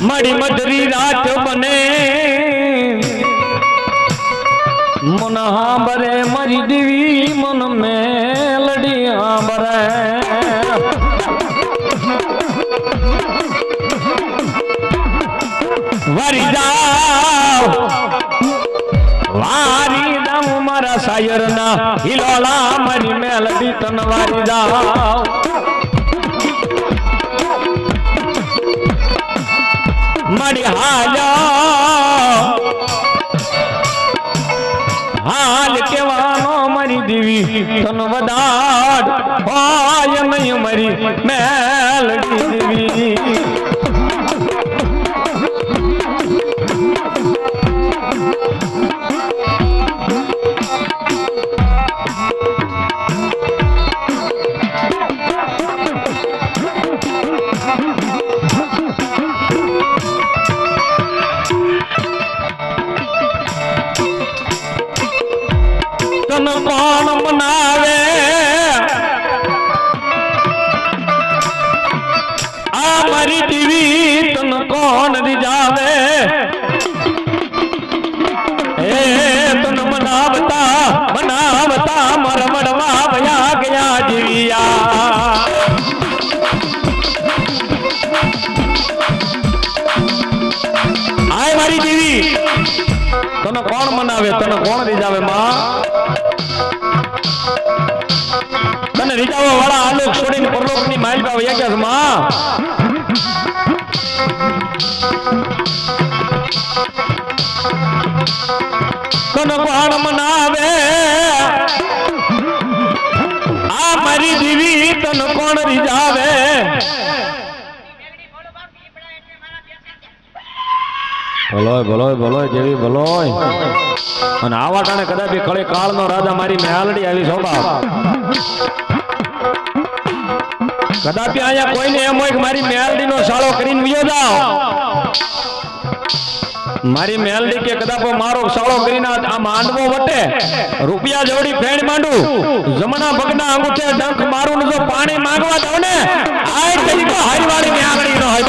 મારી મધરી રાત બને મન હાંભરે મારી દેવી મન મેલડી હાંભરે વારી જાવ વારી જાવ મારા સાયર ના હિલોળા મારી મેલડી તન વારી જાવ મારી હાલ. હાલ કેવાનો મારી દીવી તન વદાડ ભાય નહીં મેલ મેલડી. આ મારી દીવી તન કોણ રીજાવે એ તન મનાવતા મનાવતા મરમડવા ભયા ગયા જીવિયા આય મારી દેવી તને કોણ મનાવે તને કોણ રીજાવે માં તને રીજાવા વાળા આલોક છોડીને પરલોકની માઇલ પાવ ગયા છે માં તને કોણ મનાવે? આ મારી દીવી તને કોણ રીજાવે ભલોય ભલોય ભલોય, જેવી ભલોય. અને આવા ટાણે કદાપી કાળ કાળનો રાજા મારી મેહાલડી આવી સોબા કદાપી અહીંયા કોઈને એમ હોય કે મારી મેહાલડીનો સાળો કરીને વિયો જાઓ. મારી મેલડી કે કદાચ મારો સાળો કરીને આ માંડવો વટે રૂપિયા જોડી ફેણ માંડું. જમના ભગના અંગૂઠે ડંખ મારું જો પાણી માંગવા દઉં ને આ તરીકો હારીવાળી મેલડી નો હોય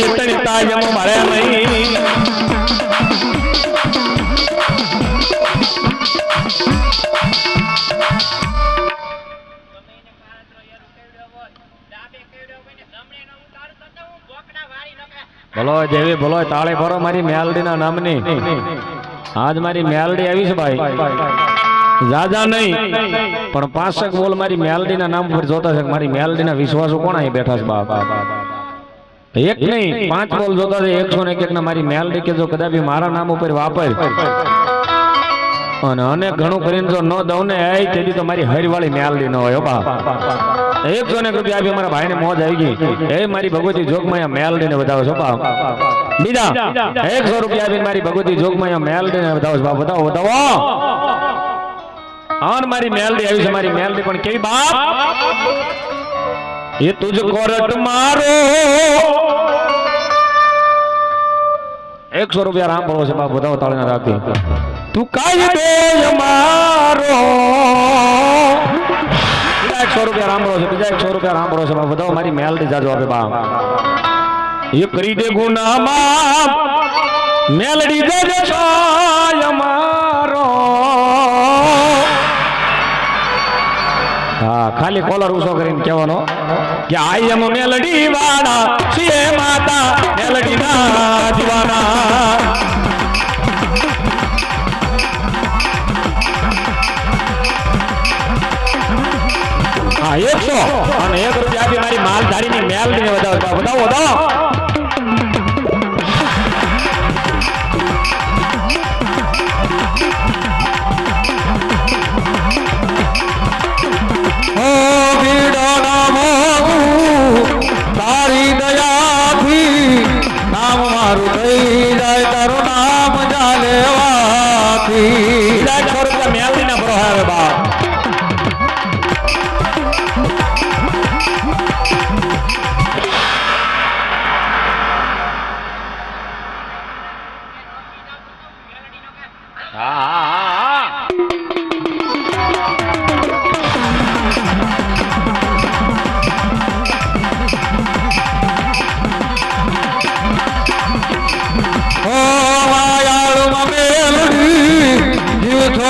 ને કોઈ મારે નહીં. ભલો જેવી ભલો તાળે ભરો મારી મેલડીના નામની. આજ મારી મેલડી આવી છે ભાઈ. જાજા નહીં, પણ પાંચક બોલ મારી મેલડીના નામ પર જોતા છે મારી મેલડીના વિશ્વાસો કોણ અહીં બેઠા છે બાપ? એક નહીં, પાંચ બોલ જોતા એકસો ને એક ના મારી મેલડી કે જો કદાચ મારા નામ ઉપર વાપર. અને અને ઘણું કરીને જો ન દઉં ને એ તેથી તો મારી હરવાળી મેલડી ન હોય બા એકસો ને રૂપિયા આપી મારા ભાઈને મોજ આવી ગઈ. એ મારી ભગવતી જોગમાં મેલડી ને બતાવો છો બા બીજા, એકસો રૂપિયા આપીને મારી ભગવતી જોગમાં મેલડી ને બતાવો છો બા બતાવો બતાવો હા મારી મેલડી આવી છે, મારી મેલડી પણ કેવી, બાપ? એ તુજ કોરટ મારો. એકસો રૂપિયા રામ ભરો છે, બાપ વધાવો તાળીના રાખી. તું કાઈ દે મારો બીજા એકસો રૂપિયા રામળો છે બીજા એકસો રૂપિયા રામળો છે, બાપ બધા મારી મેલડી જાજો આપે, બાપ. એ કરી દે ગુનામાં મેલડી દેજે છાય ખાલી કોલર ઊંચો કરીને કહેવાનો કે આઈ એમ મેલડી વાળા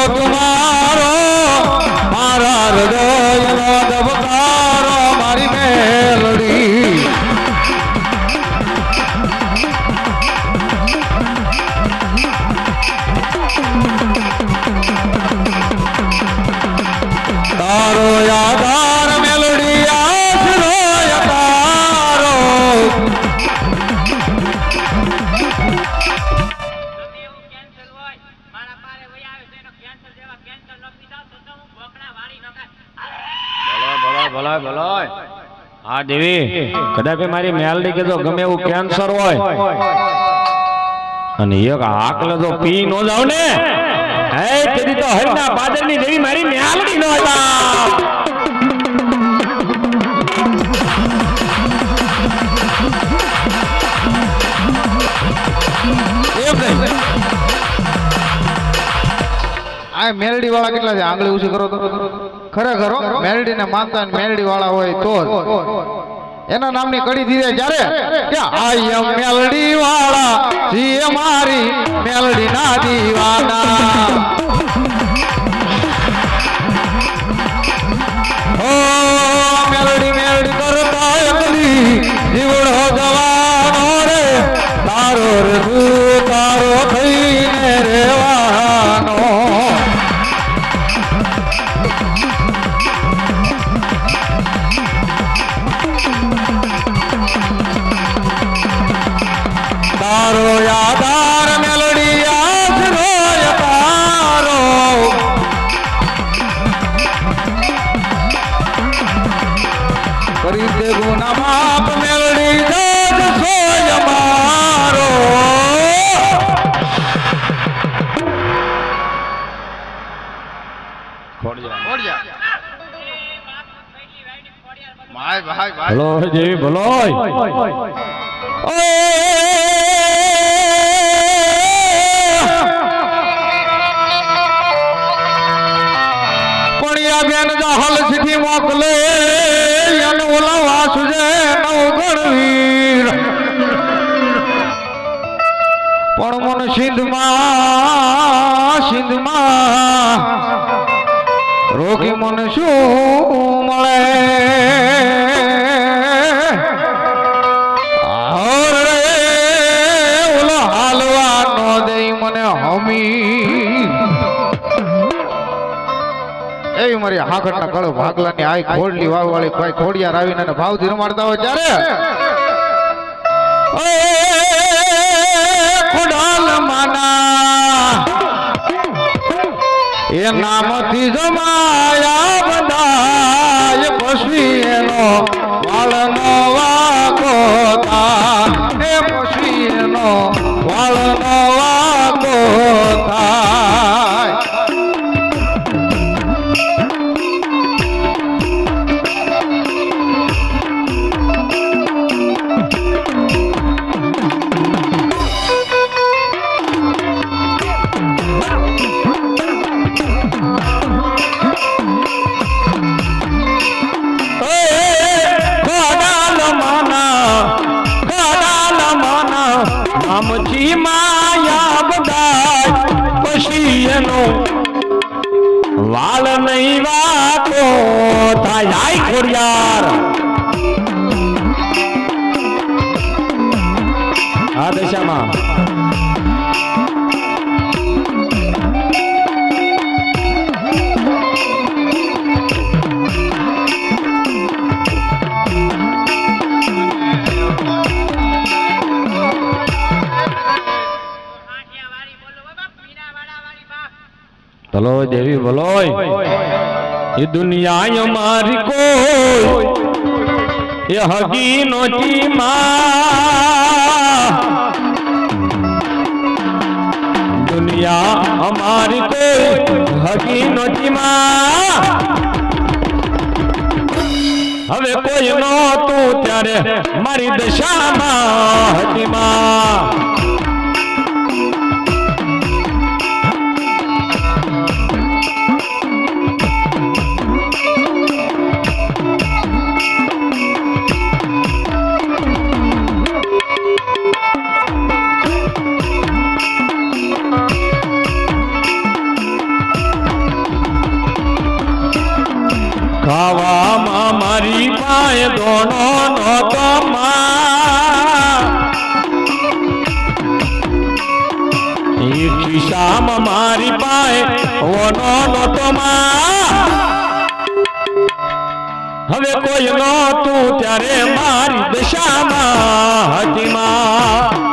তোমার હા દેવી કદાચ મારી મેલડી કે જો ગમે એવું કેન્સર હોય, અને એક આકલે તો પી નો જાવ ને, હે, તેથી તો હરના દેવી મારી મેલડી નો આ મેલડી વાળા કેટલા છે? આંગળી ઉછી કરો તો. ખરેખર હો, ને માનતા મેરડી વાળા હોય તો એના નામની કડી દીધે જ્યારે? કે મેલડી વાળા જીએ મારી મેલડી ના દીવાના. ઓ મેલડી મેલડી કરતા એકલી જીવડો જવાનો રે. તારો રે તારો કરી દે ગુના માપ મેલડી જાત સોય મારો માય ભાઈ ભાઈ. ભલો જેવી ભલોય બેન જહલ સીધી મોકલે. ઓલા વાસુજે નવ ગણવીર પણ મન સિંધમાં સિંધમાં રોગી મને શું મળે? એવી મારી હાકડના કળો ભાગલાની આઈ ખોડલી વાવ વાળી કોઈ ખોડિયા રાવીને એને ભાવથી રમાડતા હોય ત્યારે ખોડાલ માના એ નામથી જમાયા બધા પછી એનો વાળનો વાકો થા એ પછી એનો એનો વાલ નહીં વાતો થાય ખોડિયાર. આ દશામાં ભલો દેવી બોલો એ દુનિયા મારી કોઈ. એ હગી માં દુનિયા અમારી કોઈ. હગી માં હવે કોઈ નહોતું ત્યારે મારી દશામાં હતી ઈ ખિસ્સામાં મારી પાય ઓનો નહોતો હવે કોઈ નહોતું ત્યારે મારી દશામાં હતી માં